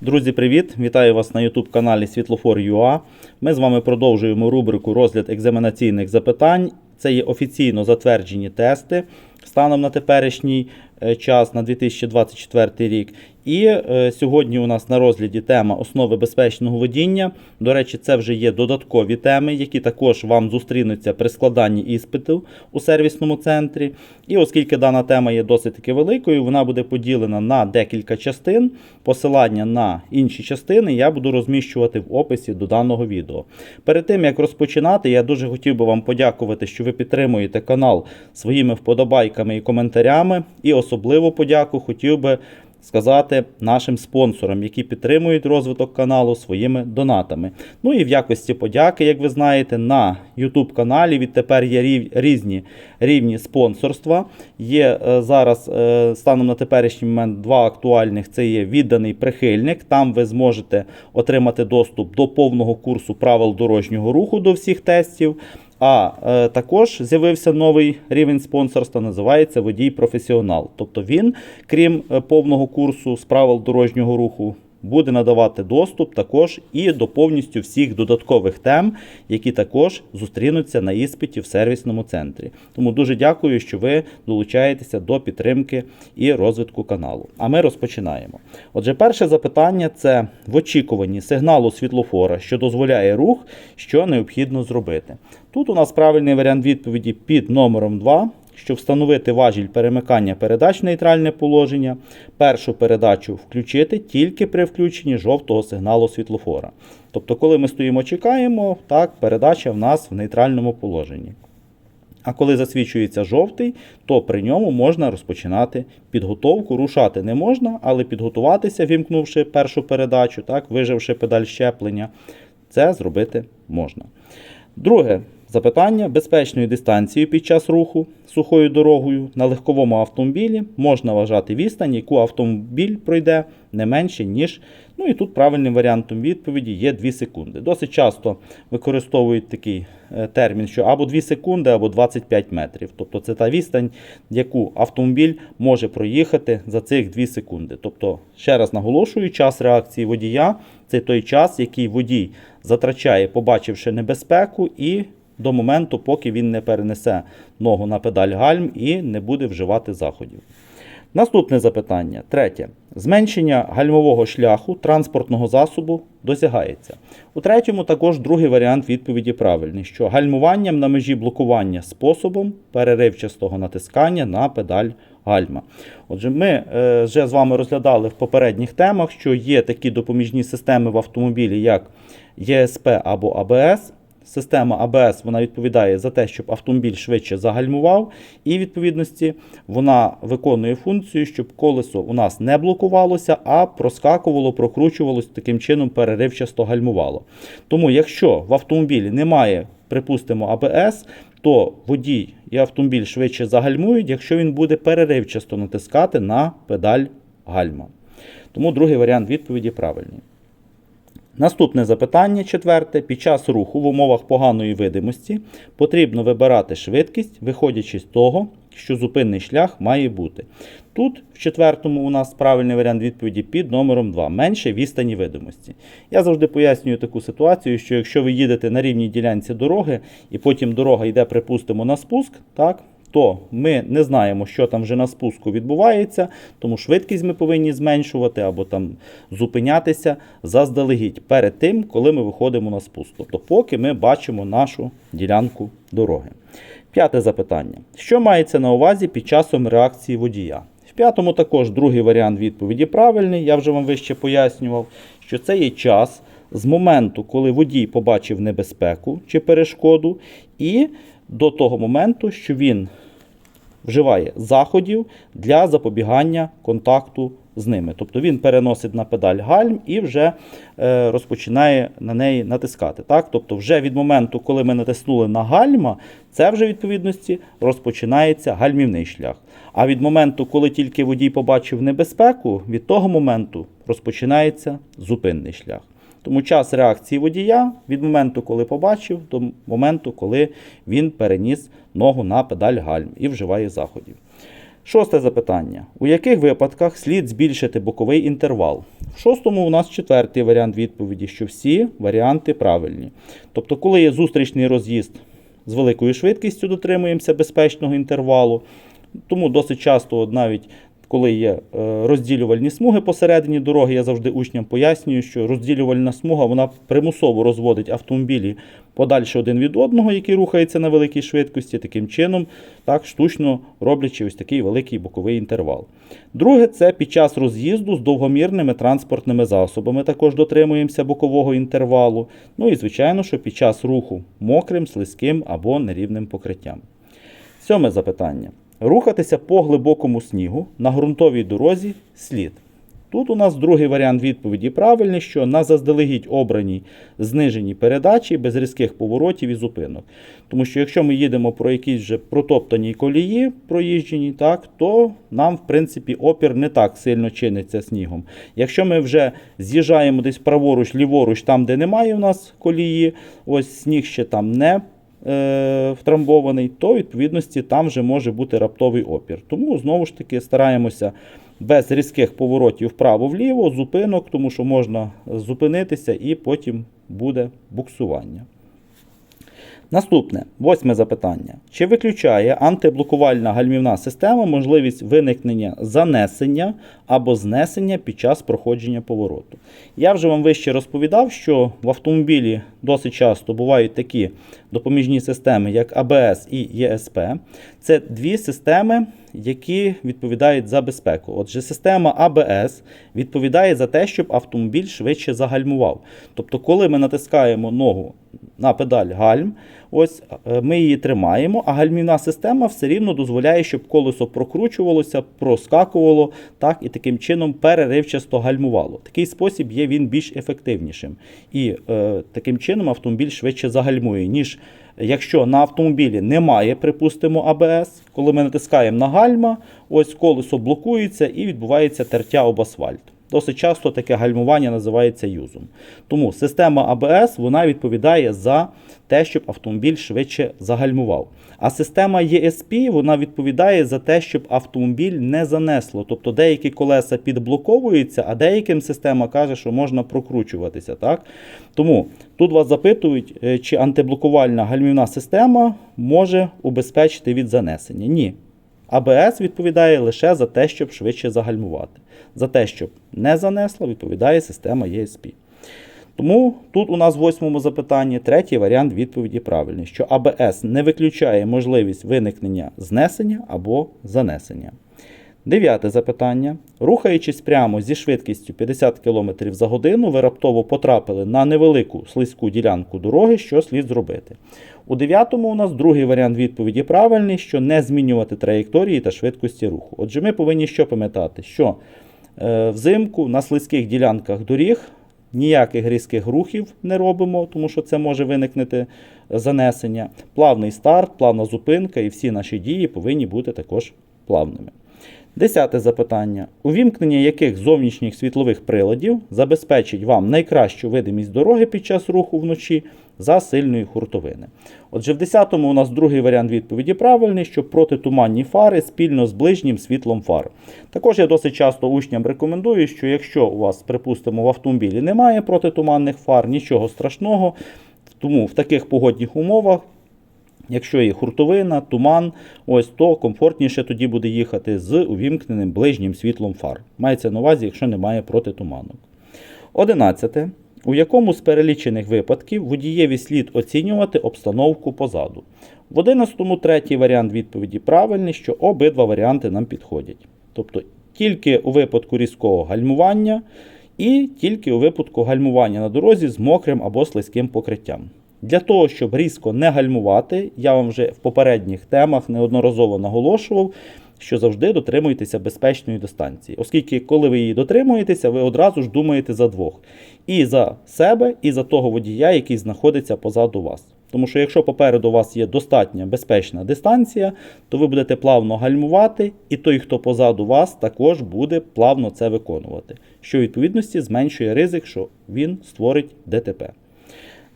Друзі, привіт! Вітаю вас на YouTube каналі Світлофор.ua. Ми з вами продовжуємо рубрику розгляд екзаменаційних запитань. Це є офіційно затверджені тести станом на теперішній е, час на 2024 рік. І е, сьогодні у нас на розгляді тема основи безпечного водіння. До речі, це вже є додаткові теми, які також вам зустрінуться при складанні іспиту у сервісному центрі. І оскільки дана тема є досить таки великою, вона буде поділена на декілька частин. Посилання на інші частини я буду розміщувати в описі до даного відео. Перед тим як розпочинати, я дуже хотів би вам подякувати, що ви підтримуєте канал своїми вподобайками і коментарями. І особливо подяку хотів би сказати нашим спонсорам, які підтримують розвиток каналу своїми донатами. Ну і в якості подяки, як ви знаєте, на YouTube каналі відтепер є різні рівні спонсорства. Є е, зараз е, станом на теперішній момент два актуальних: це є відданий прихильник. Там ви зможете отримати доступ до повного курсу правил дорожнього руху до всіх тестів. А е, також з'явився новий рівень спонсорства, називається водій професіонал. Тобто він, крім е, повного курсу з правил дорожнього руху, буде надавати доступ також і до повністю всіх додаткових тем, які також зустрінуться на іспиті в сервісному центрі. Тому дуже дякую, що ви долучаєтеся до підтримки і розвитку каналу. А ми розпочинаємо. Отже, перше запитання це в очікуванні сигналу світлофора, що дозволяє рух, що необхідно зробити. Тут у нас правильний варіант відповіді під номером 2 щоб встановити важіль перемикання передач в нейтральне положення, першу передачу включити тільки при включенні жовтого сигналу світлофора. Тобто, коли ми стоїмо, чекаємо, так, передача в нас в нейтральному положенні. А коли засвічується жовтий, то при ньому можна розпочинати підготовку. Рушати не можна, але підготуватися, вімкнувши першу передачу, так, виживши педаль щеплення, це зробити можна. Друге запитання: безпечною дистанцією під час руху сухою дорогою на легковому автомобілі можна вважати відстань, яку автомобіль пройде не менше, ніж. Ну і тут правильним варіантом відповіді є 2 секунди. Досить часто використовують такий е, термін, що або 2 секунди, або 25 метрів. Тобто це та відстань, яку автомобіль може проїхати за цих 2 секунди. Тобто, ще раз наголошую, час реакції водія це той час, який водій затрачає, побачивши небезпеку, і до моменту, поки він не перенесе ногу на педаль гальм і не буде вживати заходів. Наступне запитання. Третє. Зменшення гальмового шляху транспортного засобу досягається. У третьому також другий варіант відповіді правильний, що гальмуванням на межі блокування способом переривчастого натискання на педаль гальма. Отже, ми е, вже з вами розглядали в попередніх темах, що є такі допоміжні системи в автомобілі, як ЄСП або АБС. Система АБС вона відповідає за те, щоб автомобіль швидше загальмував, і відповідності вона виконує функцію, щоб колесо у нас не блокувалося, а проскакувало, прокручувалося таким чином переривчасто гальмувало. Тому, якщо в автомобілі немає, припустимо, АБС, то водій і автомобіль швидше загальмують, якщо він буде переривчасто натискати на педаль гальма. Тому другий варіант відповіді правильний. Наступне запитання, четверте. Під час руху в умовах поганої видимості потрібно вибирати швидкість, виходячи з того, що зупинний шлях має бути. Тут, в четвертому, у нас правильний варіант відповіді під номером 2 менше відстані видимості. Я завжди пояснюю таку ситуацію, що якщо ви їдете на рівній ділянці дороги, і потім дорога йде, припустимо, на спуск, так, то ми не знаємо, що там вже на спуску відбувається, тому швидкість ми повинні зменшувати або там зупинятися заздалегідь перед тим, коли ми виходимо на спуск. Тобто, поки ми бачимо нашу ділянку дороги. П'яте запитання: що мається на увазі під часом реакції водія? В п'ятому також другий варіант відповіді правильний. Я вже вам вище пояснював, що це є час з моменту, коли водій побачив небезпеку чи перешкоду, і до того моменту, що він вживає заходів для запобігання контакту з ними. Тобто він переносить на педаль гальм і вже е, розпочинає на неї натискати. Так? Тобто, вже від моменту, коли ми натиснули на гальма, це вже відповідності розпочинається гальмівний шлях. А від моменту, коли тільки водій побачив небезпеку, від того моменту розпочинається зупинний шлях. Тому час реакції водія від моменту, коли побачив, до моменту, коли він переніс ногу на педаль гальм і вживає заходів. Шосте запитання. У яких випадках слід збільшити боковий інтервал? В шостому у нас четвертий варіант відповіді, що всі варіанти правильні. Тобто, коли є зустрічний роз'їзд з великою швидкістю, дотримуємося безпечного інтервалу. Тому досить часто, навіть коли є е, розділювальні смуги посередині дороги, я завжди учням пояснюю, що розділювальна смуга вона примусово розводить автомобілі подальше один від одного, який рухається на великій швидкості, таким чином, так штучно роблячи ось такий великий боковий інтервал. Друге, це під час роз'їзду з довгомірними транспортними засобами також дотримуємося бокового інтервалу. Ну і звичайно, що під час руху мокрим, слизьким або нерівним покриттям. Сьоме запитання. Рухатися по глибокому снігу на ґрунтовій дорозі слід. Тут у нас другий варіант відповіді правильний, що на заздалегідь обраній зниженій передачі без різких поворотів і зупинок. Тому що якщо ми їдемо про якісь вже протоптані колії, проїжджені, так, то нам, в принципі, опір не так сильно чиниться снігом. Якщо ми вже з'їжджаємо десь праворуч, ліворуч, там, де немає у нас колії, ось сніг ще там не втрамбований, то відповідності там вже може бути раптовий опір. Тому знову ж таки стараємося без різких поворотів вправо-вліво, зупинок, тому що можна зупинитися і потім буде буксування. Наступне, восьме запитання. Чи виключає антиблокувальна гальмівна система можливість виникнення занесення або знесення під час проходження повороту? Я вже вам вище розповідав, що в автомобілі досить часто бувають такі допоміжні системи, як АБС і ЄСП. Це дві системи, які відповідають за безпеку. Отже, система АБС відповідає за те, щоб автомобіль швидше загальмував. Тобто, коли ми натискаємо ногу на педаль гальм, ось е, ми її тримаємо, а гальмівна система все рівно дозволяє, щоб колесо прокручувалося, проскакувало, так і таким чином переривчасто гальмувало. Такий спосіб є він більш ефективнішим. І е, таким чином автомобіль швидше загальмує, ніж якщо на автомобілі немає, припустимо, АБС, коли ми натискаємо на гальма, ось колесо блокується і відбувається тертя об асфальт. Досить часто таке гальмування називається юзом. Тому система АБС вона відповідає за те, щоб автомобіль швидше загальмував. А система ESP вона відповідає за те, щоб автомобіль не занесло. Тобто деякі колеса підблоковуються, а деяким система каже, що можна прокручуватися. Так? Тому тут вас запитують, е, чи антиблокувальна гальмівна система може убезпечити від занесення. Ні. АБС відповідає лише за те, щоб швидше загальмувати. За те, щоб не занесло, відповідає система ESP. Тому тут у нас в восьмому запитанні третій варіант відповіді правильний, що АБС не виключає можливість виникнення знесення або занесення. Дев'яте запитання. Рухаючись прямо зі швидкістю 50 км за годину, ви раптово потрапили на невелику слизьку ділянку дороги, що слід зробити. У дев'ятому у нас другий варіант відповіді правильний, що не змінювати траєкторії та швидкості руху. Отже, ми повинні що пам'ятати? Що е, взимку на слизьких ділянках доріг ніяких різких рухів не робимо, тому що це може виникнути занесення. Плавний старт, плавна зупинка і всі наші дії повинні бути також плавними. Десяте запитання. Увімкнення яких зовнішніх світлових приладів забезпечить вам найкращу видимість дороги під час руху вночі за сильної хуртовини? Отже, в 10-му у нас другий варіант відповіді правильний, що протитуманні фари спільно з ближнім світлом фар. Також я досить часто учням рекомендую, що якщо у вас, припустимо, в автомобілі немає протитуманних фар, нічого страшного, тому в таких погодних умовах Якщо є хуртовина, туман, ось то комфортніше тоді буде їхати з увімкненим ближнім світлом фар. Мається на увазі, якщо немає протитуманок. 11. У якому з перелічених випадків водієві слід оцінювати обстановку позаду? В 11-му третій варіант відповіді правильний, що обидва варіанти нам підходять. Тобто тільки у випадку різкого гальмування і тільки у випадку гальмування на дорозі з мокрим або слизьким покриттям. Для того, щоб різко не гальмувати, я вам вже в попередніх темах неодноразово наголошував, що завжди дотримуйтеся безпечної дистанції. Оскільки, коли ви її дотримуєтеся, ви одразу ж думаєте за двох. І за себе, і за того водія, який знаходиться позаду вас. Тому що якщо попереду вас є достатня безпечна дистанція, то ви будете плавно гальмувати, і той, хто позаду вас, також буде плавно це виконувати, що в відповідності зменшує ризик, що він створить ДТП.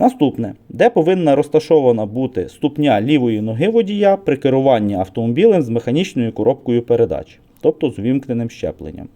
Наступне, де повинна розташована бути ступня лівої ноги водія при керуванні автомобілем з механічною коробкою передач, тобто з увімкненим щепленням.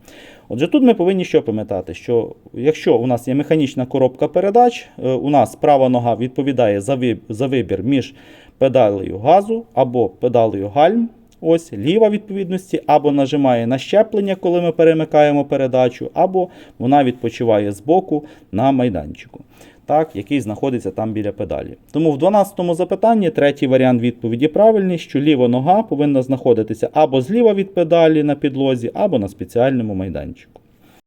Отже, тут ми повинні що пам'ятати, що якщо у нас є механічна коробка передач, е, у нас права нога відповідає за вибір між педалею газу або педалею гальм. Ось ліва відповідності або нажимає на щеплення, коли ми перемикаємо передачу, або вона відпочиває збоку на майданчику, так, який знаходиться там біля педалі. Тому в 12 запитанні третій варіант відповіді правильний, що ліва нога повинна знаходитися або зліва від педалі на підлозі, або на спеціальному майданчику.